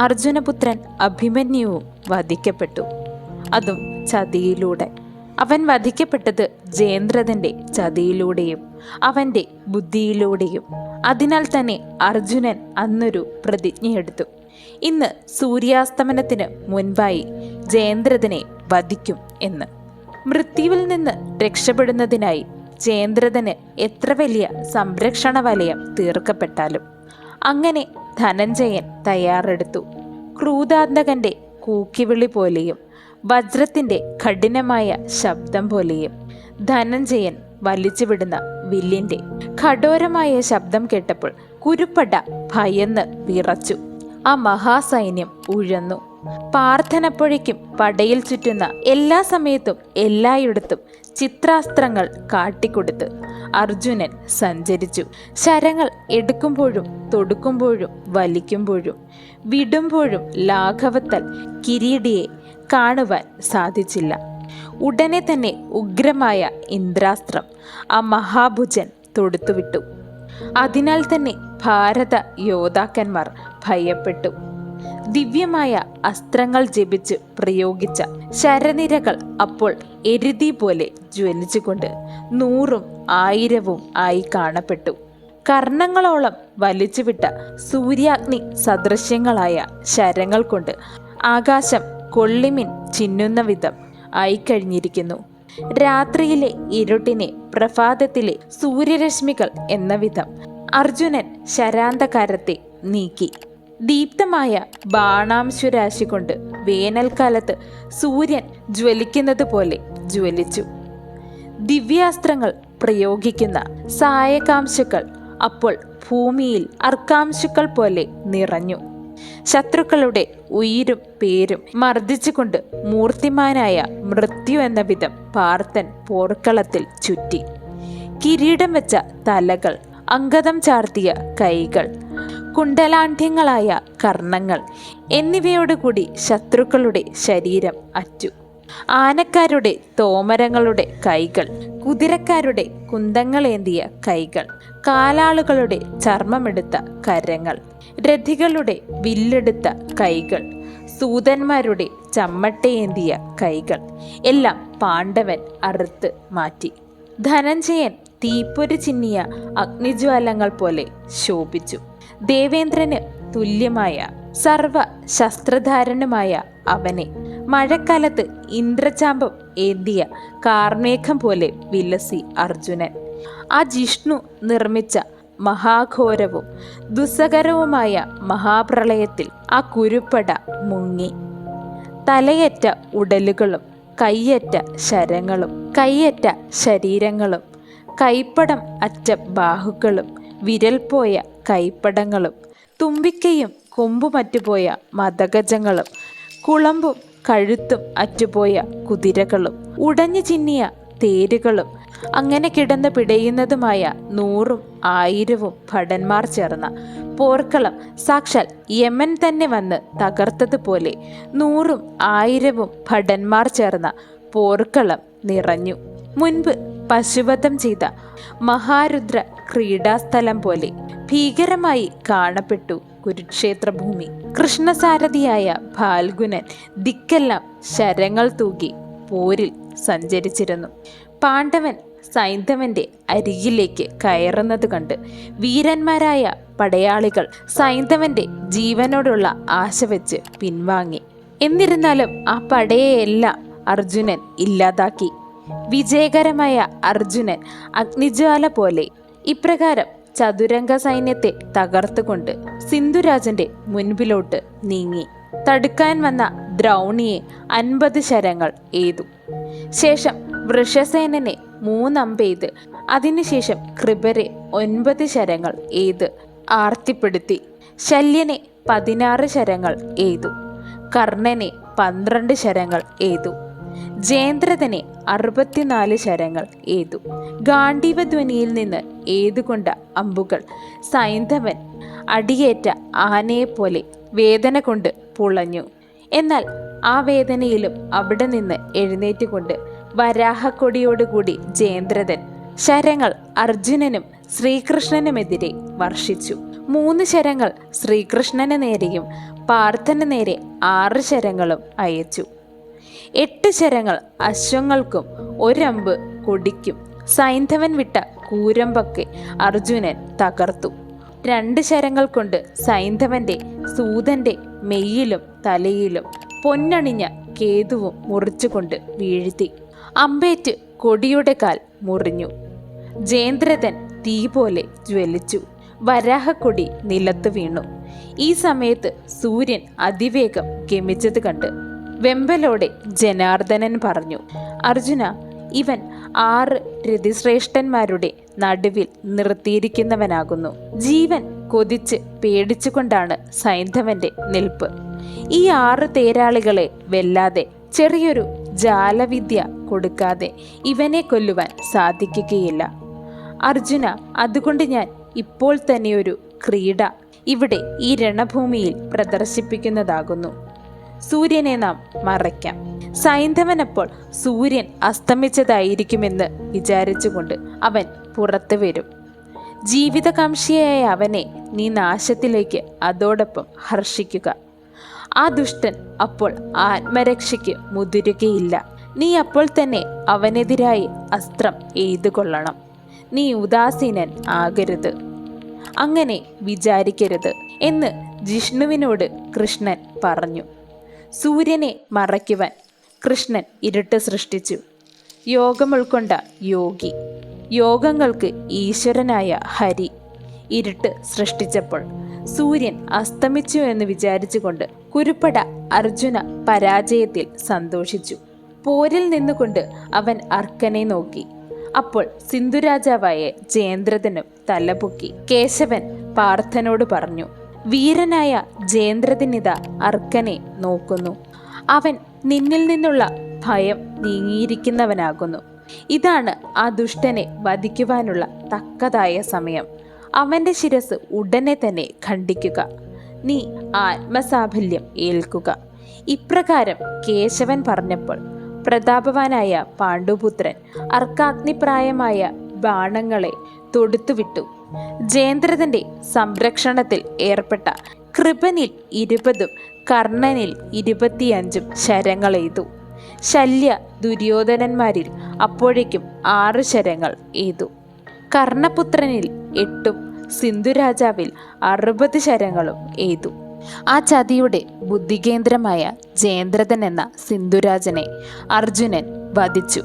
അർജുനപുത്രൻ അഭിമന്യുവും വധിക്കപ്പെട്ടു. അതും ചതിയിലൂടെ. അവൻ വധിക്കപ്പെട്ടത് ജയേന്ദ്രതന്റെ ചതിയിലൂടെയും അവന്റെ ബുദ്ധിയിലൂടെയും. അതിനാൽ തന്നെ അർജുനൻ അന്നൊരു പ്രതിജ്ഞയെടുത്തു. ഇന്ന് സൂര്യാസ്തമനത്തിന് മുൻപായി ജയേന്ദ്രതനെ വധിക്കും എന്ന്. മൃത്യുവിൽ നിന്ന് രക്ഷപ്പെടുന്നതിനായി ജയേന്ദ്രതന് എത്ര വലിയ സംരക്ഷണ വലയം തീർക്കപ്പെട്ടാലും അങ്ങനെ ധനഞ്ജയൻ തയ്യാറെടുത്തു. ക്രൂതാന്തകന്റെ കൂക്കിവിളി പോലെയും വജ്രത്തിന്റെ കഠിനമായ ശബ്ദം പോലെയും ധനഞ്ജയൻ വലിച്ചുവിടുന്ന വില്ലിന്റെ കഠോരമായ ശബ്ദം കേട്ടപ്പോൾ കുരുപ്പട ഭയന്ന് വിറച്ചു. ആ മഹാസൈന്യം ഉഴന്നു. പാർത്ഥനപ്പോഴേക്കും പടയിൽ ചുറ്റുന്ന എല്ലാ സമയത്തും എല്ലായിടത്തും ചിത്രാസ്ത്രങ്ങൾ കാട്ടിക്കൊടുത്ത് അർജുനൻ സഞ്ചരിച്ചു. ശരങ്ങൾ എടുക്കുമ്പോഴും തൊടുക്കുമ്പോഴും വലിക്കുമ്പോഴും വിടുമ്പോഴും ലാഘവത്തൽ കിരീടിയെ കാണുവാൻ സാധിച്ചില്ല. ഉടനെ തന്നെ ഉഗ്രമായ ഇന്ദ്രാസ്ത്രം ആ മഹാഭുജൻ തൊടുത്തുവിട്ടു. അതിനാൽ തന്നെ ഭാരത യോദ്ധാക്കന്മാർ ഭയപ്പെട്ടു. ദിവ്യമായ അസ്ത്രങ്ങൾ ജപിച്ച് പ്രയോഗിച്ച ശരനിരകൾ അപ്പോൾ എരുതി പോലെ ജ്വലിച്ചുകൊണ്ട് നൂറും ആയിരവും ആയി കാണപ്പെട്ടു. കർണങ്ങളോളം വലിച്ചുവിട്ട സൂര്യാഗ്നി സദൃശ്യങ്ങളായ ശരങ്ങൾ കൊണ്ട് ആകാശം കൊള്ളിമിൻ ചിന്നുന്ന വിധം ആയിക്കഴിഞ്ഞിരിക്കുന്നു രാത്രിയിലെ ഇരുട്ടിനെ പ്രഭാതത്തിലെ സൂര്യരശ്മികൾ എന്ന വിധം അർജുനൻ ശരാന്തകാരത്തെ നീക്കി. ദീപ്തമായ ബാണാംശുരാശി കൊണ്ട് വേനൽക്കാലത്ത് സൂര്യൻ ജ്വലിക്കുന്നത് പോലെ ജ്വലിച്ചു. ദിവ്യാസ്ത്രങ്ങൾ പ്രയോഗിക്കുന്ന സായകാംശുക്കൾ അപ്പോൾ ഭൂമിയിൽ അർക്കാംശുക്കൾ പോലെ നിറഞ്ഞു. ശത്രുക്കളുടെ ഉയിരും പേരും മർദ്ദിച്ചുകൊണ്ട് മൂർത്തിമാനായ മൃത്യു എന്ന വിധം പാർത്തൻ പോർക്കളത്തിൽ ചുറ്റി. കിരീടം വെച്ച തലകൾ അങ്കതം ചാർത്തിയ കൈകൾ കുണ്ടലാണ്ഡ്യങ്ങളായ കർണങ്ങൾ എന്നിവയോടുകൂടി ശത്രുക്കളുടെ ശരീരം അറ്റു. ആനക്കാരുടെ തോമരങ്ങളുടെ കൈകൾ കുതിരക്കാരുടെ കുന്തങ്ങളേന്തിയ കൈകൾ കാലാളുകളുടെ ചർമ്മമെടുത്ത കരങ്ങൾ രഥികളുടെ വില്ലെടുത്ത കൈകൾ സൂതന്മാരുടെ ചമ്മട്ടയേന്തിയ കൈകൾ എല്ലാം പാണ്ഡവൻ അറുത്ത് മാറ്റി. ധനഞ്ജയൻ തീപ്പൊരി ചിന്നിയ അഗ്നിജ്വാലങ്ങൾ പോലെ ശോഭിച്ചു. ദേവേന്ദ്രന് തുല്യമായ സർവ ശസ്ത്രധാരനുമായ അവനെ. മഴക്കാലത്ത് ഇന്ദ്രചാമ്പം ഏന്തിയ കാർമേഘം പോലെ വിലസി അർജുനൻ. ആ ജിഷ്ണു നിർമ്മിച്ച മഹാഘോരവും ദുസ്സകരവുമായ മഹാപ്രളയത്തിൽ ആ കുരുപ്പട മുങ്ങി. തലയറ്റ ഉടലുകളും കയ്യറ്റ ശരങ്ങളും കയ്യറ്റ ശരീരങ്ങളും കൈപ്പടം അറ്റ ബാഹുക്കളും വിരൽ പോയ കൈപ്പടങ്ങളും തുമ്പിക്കയും കൊമ്പുമറ്റുപോയ മതഗജങ്ങളും കുളമ്പും കഴുത്തും അറ്റുപോയ കുതിരകളും ഉടഞ്ഞു ചിന്നിയ തേരുകളും അങ്ങനെ കിടന്ന് പിടയുന്നതുമായ നൂറും ആയിരവും ഭടന്മാർ ചേർന്ന പോർക്കളം സാക്ഷാൽ യമൻ തന്നെ വന്ന് തകർത്തതുപോലെ നൂറും ആയിരവും ഭടന്മാർ ചേർന്ന പോർക്കളം നിറഞ്ഞു. മുൻപ് പശുവധം ചെയ്ത മഹാരുദ്ര ക്രീഡാസ്ഥലം പോലെ ഭീകരമായി കാണപ്പെട്ടു കുരുക്ഷേത്ര ഭൂമി കൃഷ്ണസാരഥിയായ ഫാൽഗുനൻ ദിക്കെല്ലാം ശരങ്ങൾ തൂകി പോരിൽ സഞ്ചരിച്ചിരുന്നു. പാണ്ഡവൻ സൈന്ധവന്റെ അരികിലേക്ക് കയറുന്നത് കണ്ട് വീരന്മാരായ പടയാളികൾ സൈന്ധവന്റെ ജീവനോടുള്ള ആശ വെച്ച് പിൻവാങ്ങി. എന്നിരുന്നാലും ആ പടയെയെല്ലാം അർജുനൻ ഇല്ലാതാക്കി. വിജയകരമായ അർജുനൻ അഗ്നിജ്വാല പോലെ. ഇപ്രകാരം ചതുരംഗ സൈന്യത്തെ തകർത്തുകൊണ്ട് സിന്ധുരാജന്റെ മുൻപിലോട്ട് നീങ്ങി. തടുക്കാൻ വന്ന ദ്രൗണിയെ അൻപത് ശരങ്ങൾ എയ്തു. ശേഷം വൃഷസേനനെ മൂന്നമ്പെയ്ത് അതിനുശേഷം കൃപരെ ഒൻപത് ശരങ്ങൾ എയ്ത് ആർത്തിപ്പെടുത്തി. ശല്യനെ പതിനാറ് ശരങ്ങൾ എയ്തു. കർണനെ പന്ത്രണ്ട് ശരങ്ങൾ എയ്തു. ജയേന്ദ്രതനെ അറുപത്തിനാല് ശരങ്ങൾ ഏതു ഗാന്ഡീവധ്വനിയിൽ നിന്ന് ഏതുകൊണ്ട അമ്പുകൾ സൈന്ധവൻ അടിയേറ്റ ആനയെപ്പോലെ വേദന കൊണ്ട് പുളഞ്ഞു. എന്നാൽ ആ വേദനയിലും അവിടെ നിന്ന് എഴുന്നേറ്റുകൊണ്ട് വരാഹക്കൊടിയോടുകൂടി ജയേന്ദ്രതൻ ശരങ്ങൾ അർജുനനും ശ്രീകൃഷ്ണനുമെതിരെ വർഷിച്ചു. മൂന്ന് ശരങ്ങൾ ശ്രീകൃഷ്ണന് നേരെയും പാർത്ഥന് നേരെ ആറ് ശരങ്ങളും അയച്ചു. എട്ട് ശരങ്ങൾ അശ്വങ്ങൾക്കും ഒരമ്പ് കൊടിക്കും. സൈന്ധവൻ വിട്ട കൂരമ്പൊക്കെ അർജുനൻ തകർത്തു. രണ്ട് ശരങ്ങൾ കൊണ്ട് സൈന്ധവന്റെ സൂതന്റെ മെയ്യിലും തലയിലും പൊന്നണിഞ്ഞ കേതുവും മുറിച്ചുകൊണ്ട് വീഴ്ത്തി. അമ്പേറ്റ് കൊടിയുടെ കാൽ മുറിഞ്ഞു. ജേന്ദ്രതൻ തീ പോലെ ജ്വലിച്ചു. വരാഹക്കൊടി നിലത്ത് വീണു. ഈ സമയത്ത് സൂര്യൻ അതിവേഗം ഗമിച്ചത് കണ്ട് വെമ്പലോടെ ജനാർദ്ദനൻ പറഞ്ഞു. അർജുന ഇവൻ ആറ് രതിശ്രേഷ്ഠന്മാരുടെ നടുവിൽ നിർത്തിയിരിക്കുന്നവനാകുന്നു. ജീവൻ കൊതിച്ച് പേടിച്ചുകൊണ്ടാണ് സൈന്ധവന്റെ നിൽപ്പ്. ഈ ആറ് തേരാളികളെ വെല്ലാതെ ചെറിയൊരു ജാലവിദ്യ കൊടുക്കാതെ ഇവനെ കൊല്ലുവാൻ സാധിക്കുകയില്ല. അർജുന അതുകൊണ്ട് ഞാൻ ഇപ്പോൾ തന്നെയൊരു ക്രീഡ ഇവിടെ ഈ രണഭൂമിയിൽ പ്രദർശിപ്പിക്കുന്നതാകുന്നു. സൂര്യനെ നാം മറയ്ക്കാം. സൈന്ധവനപ്പോൾ സൂര്യൻ അസ്തമിച്ചതായിരിക്കുമെന്ന് വിചാരിച്ചുകൊണ്ട് അവൻ പുറത്തു വരും. ജീവിതകാംക്ഷിയായ അവനെ നീ നാശത്തിലേക്ക് അതോടൊപ്പം ഹർഷിക്കുക. ആ ദുഷ്ടൻ അപ്പോൾ ആത്മരക്ഷയ്ക്ക് മുതിരുകയില്ല. നീ അപ്പോൾ തന്നെ അവനെതിരായി അസ്ത്രം എയ്തുകൊള്ളണം നീ ഉദാസീനൻ ആകരുത്. അങ്ങനെ വിചാരിക്കരുത് എന്ന് ജിഷ്ണുവിനോട് കൃഷ്ണൻ പറഞ്ഞു. സൂര്യനെ മറയ്ക്കുവാൻ കൃഷ്ണൻ ഇരുട്ട് സൃഷ്ടിച്ചു. യോഗം ഉൾക്കൊണ്ട യോഗി യോഗങ്ങൾക്ക് ഈശ്വരനായ ഹരി ഇരുട്ട് സൃഷ്ടിച്ചപ്പോൾ സൂര്യൻ അസ്തമിച്ചു എന്ന് വിചാരിച്ചുകൊണ്ട് കുരുപ്പട അർജുന പരാജയത്തിൽ സന്തോഷിച്ചു. പോരിൽ നിന്നുകൊണ്ട് അവൻ അർക്കനെ നോക്കി. അപ്പോൾ സിന്ധുരാജാവായ ജയേന്ദ്രതനും തലപൊക്കി. കേശവൻ പാർത്ഥനോട് പറഞ്ഞു വീരനായ ജയേന്ദ്രതിനിത അർക്കനെ നോക്കുന്നു. അവൻ നിന്നിൽ നിന്നുള്ള ഭയം നീങ്ങിയിരിക്കുന്നവനാകുന്നു. ഇതാണ് ആ ദുഷ്ടനെ വധിക്കുവാനുള്ള തക്കതായ സമയം. അവന്റെ ശിരസ് ഉടനെ തന്നെ ഖണ്ഡിക്കുക. നീ ആത്മസാഫല്യം ഏൽക്കുക. ഇപ്രകാരം കേശവൻ പറഞ്ഞപ്പോൾ പ്രതാപവാനായ പാണ്ഡുപുത്രൻ അർക്കാഗ്നിപ്രായമായ ബാണങ്ങളെ തൊടുത്തുവിട്ടു. ജയേന്ദ്രതന്റെ സംരക്ഷണത്തിൽ ഏർപ്പെട്ട കൃപനിൽ ഇരുപതും കർണനിൽ ഇരുപത്തിയഞ്ചും ശരങ്ങളെയ്തു ശല്യ ദുര്യോധനന്മാരിൽ അപ്പോഴേക്കും ആറ് ശരങ്ങൾ എയ്തു. കർണപുത്രനിൽ എട്ടും സിന്ധുരാജാവിൽ അറുപത് ശരങ്ങളും എയ്തു. ആ ചതിയുടെ ബുദ്ധികേന്ദ്രമായ ജയേന്ദ്രതൻ എന്ന സിന്ധുരാജനെ അർജുനൻ വധിച്ചു.